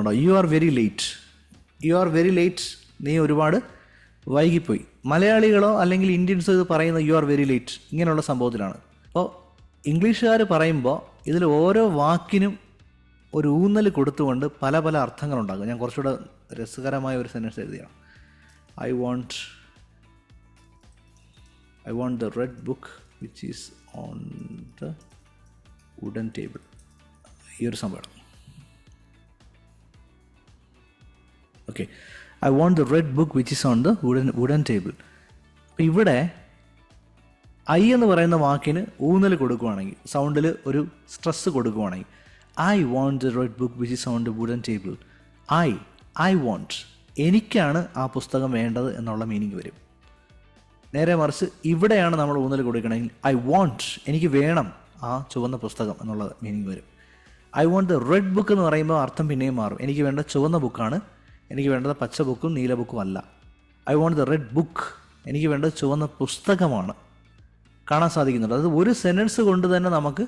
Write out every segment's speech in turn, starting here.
കണ്ടോ you are very late you are very late നീ ഒരുപാട് വൈകിപ്പോയി. മലയാളികളോ അല്ലെങ്കിൽ ഇന്ത്യൻസോ ഇത് പറയുന്ന യു ആർ വെരി ലേറ്റ് ഇങ്ങനെയുള്ള സംഭവത്തിലാണ്. അപ്പോൾ ഇംഗ്ലീഷുകാർ പറയുമ്പോൾ ഇതിൽ ഓരോ വാക്കിനും ഒരു ഊന്നൽ കൊടുത്തുകൊണ്ട് പല പല അർത്ഥങ്ങളുണ്ടാകും. ഞാൻ കുറച്ചുകൂടെ രസകരമായ ഒരു sentence എഴുതിയാണ്. I want I want the red book which is on the wooden table ഈ ഒരു സംഭവം. I want the red book which is on the wooden wooden table ഇവിടെ ഐ എന്ന് പറയുന്ന വാക്കിന് ഊന്നൽ കൊടുക്കുവാണെങ്കിൽ സൗണ്ടിൽ ഒരു സ്ട്രെസ് കൊടുക്കുവാണെങ്കിൽ I want the red book which is on the wooden table I I want എനിക്കാണ് ആ പുസ്തകം വേണ്ടത് എന്നുള്ള മീനിങ് വരും. നേരെ മറിച്ച് ഇവിടെയാണ് നമ്മൾ ഊന്നൽ കൊടുക്കണമെങ്കിൽ ഐ വോണ്ട് എനിക്ക് വേണം ആ ചുവന്ന പുസ്തകം എന്നുള്ള മീനിങ് വരും. I want the red book എന്ന് പറയുമ്പോൾ അർത്ഥം പിന്നെയും മാറും. എനിക്ക് വേണ്ട ചുവന്ന ബുക്കാണ് എനിക്ക് വേണ്ടത് പച്ച ബുക്കും നീല ബുക്കും അല്ല. I want the red book എനിക്ക് വേണ്ടത് ചുവന്ന പുസ്തകമാണ്. കാണാൻ സാധിക്കുന്നുണ്ട്. അത് ഒരു സെന്റൻസ് കൊണ്ട് തന്നെ നമുക്ക്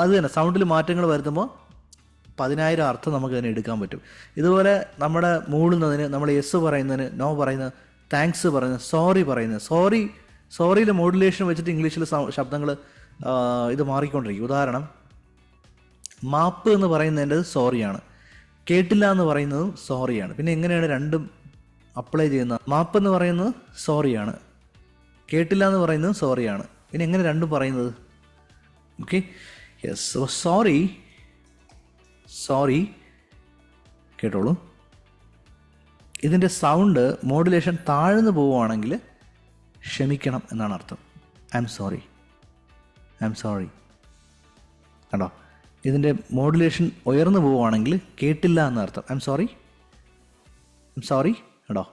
അത് തന്നെ സൗണ്ടിൽ മാറ്റങ്ങൾ വരുത്തുമ്പോൾ പതിനായിരം അർത്ഥം നമുക്ക് അതിനെ എടുക്കാൻ പറ്റും. ഇതുപോലെ നമ്മുടെ മൂളുന്നതിന് നമ്മൾ യെസ് പറയുന്നതിന് നോ പറയുന്ന താങ്ക്സ് പറയുന്ന സോറി പറയുന്ന സോറി സോറിയിലെ മോഡുലേഷൻ വെച്ചിട്ട് ഇംഗ്ലീഷിൽ ശബ്ദങ്ങൾ ഇത് മാറിക്കൊണ്ടിരിക്കും. ഉദാഹരണം മാപ്പ് എന്ന് പറയുന്നതിന്റെ സോറിയാണ് കേട്ടില്ല എന്ന് പറയുന്നതും സോറിയാണ് പിന്നെ എങ്ങനെയാണ് രണ്ടും അപ്ലൈ ചെയ്യുന്നത് മാപ്പ് എന്ന് പറയുന്നത് സോറിയാണ് കേട്ടില്ല എന്ന് പറയുന്നത് സോറിയാണ് പിന്നെ എങ്ങനെ രണ്ടും പറയുന്നത്? ഓക്കെ യെസ് സോറി സോറി കേട്ടോളൂ. ഇതിന്റെ സൗണ്ട് മോഡുലേഷൻ താഴ്ന്നു പോവുകയാണെങ്കിൽ ക്ഷമിക്കണം എന്നാണ് അർത്ഥം. I am sorry I am sorry കണ്ടോ? ഇതിന്റെ മോഡുലേഷൻ ഉയർന്നു പോവുകയാണെങ്കിൽ കേട്ടില്ല എന്നർത്ഥം. I am sorry I am sorry കേട്ടോ